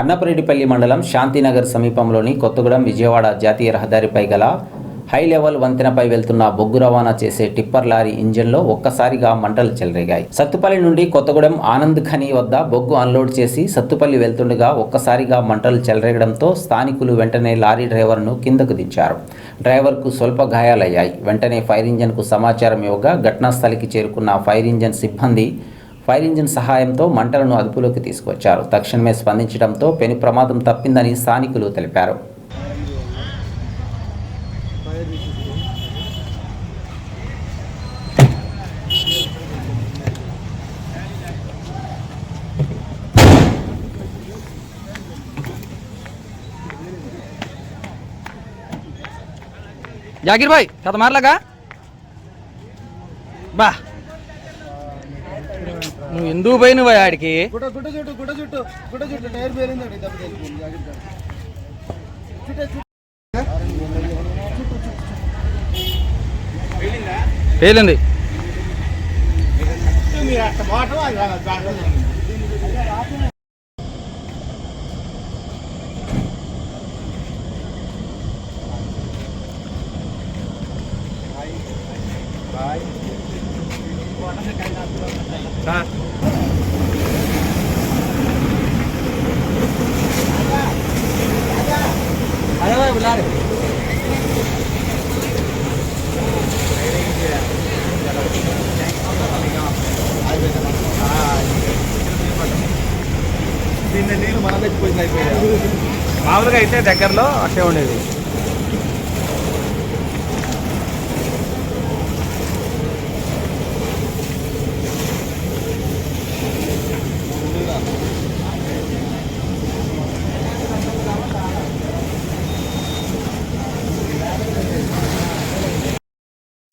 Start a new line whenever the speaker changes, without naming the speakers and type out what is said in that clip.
అన్నపరెడ్డిపల్లి మండలం శాంతినగర్ సమీపంలోని కొత్తగూడెం విజయవాడ జాతీయ రహదారిపై గల హై లెవెల్ వంతెనపై వెళ్తున్న బొగ్గు రవాణా చేసే టిప్పర్ లారీ ఇంజన్లో ఒక్కసారిగా మంటలు చెలరేగాయి. సత్తుపల్లి నుండి కొత్తగూడెం ఆనంద్ ఖని వద్ద బొగ్గు అన్లోడ్ చేసి సత్తుపల్లి వెళ్తుండగా ఒక్కసారిగా మంటలు చెలరేగడంతో స్థానికులు వెంటనే లారీ డ్రైవర్ను కిందకు దించారు. డ్రైవర్కు స్వల్ప గాయాలయ్యాయి. వెంటనే ఫైర్ ఇంజన్కు సమాచారం ఇవ్వగా ఘటనాస్థలికి చేరుకున్న ఫైర్ ఇంజన్ సిబ్బంది ఫైర్ ఇంజిన్ సహాయంతో మంటలను అదుపులోకి తీసుకొచ్చారు. తక్షణమే స్పందించడంతో పెను ప్రమాదం తప్పిందని స్థానికులు తెలిపారు.
జాగిర్ భాయ్ కథ మారలాగా? బా. నువ్వు ఎందుకు పోయినవు ఆడికి?
గుడ్డ గుడ్డ చుట్టు గుడ్డ చుట్టు గుడ్డ చుట్టు టైర్ పేరింది దెబ్బ తగిలింది జాగ్రత్త చుట్టే దీన్ని నీళ్ళు మనం తెచ్చిపోయింది అయిపోయాయి?
మామూలుగా అయితే దగ్గరలో అట్టే ఉండేది.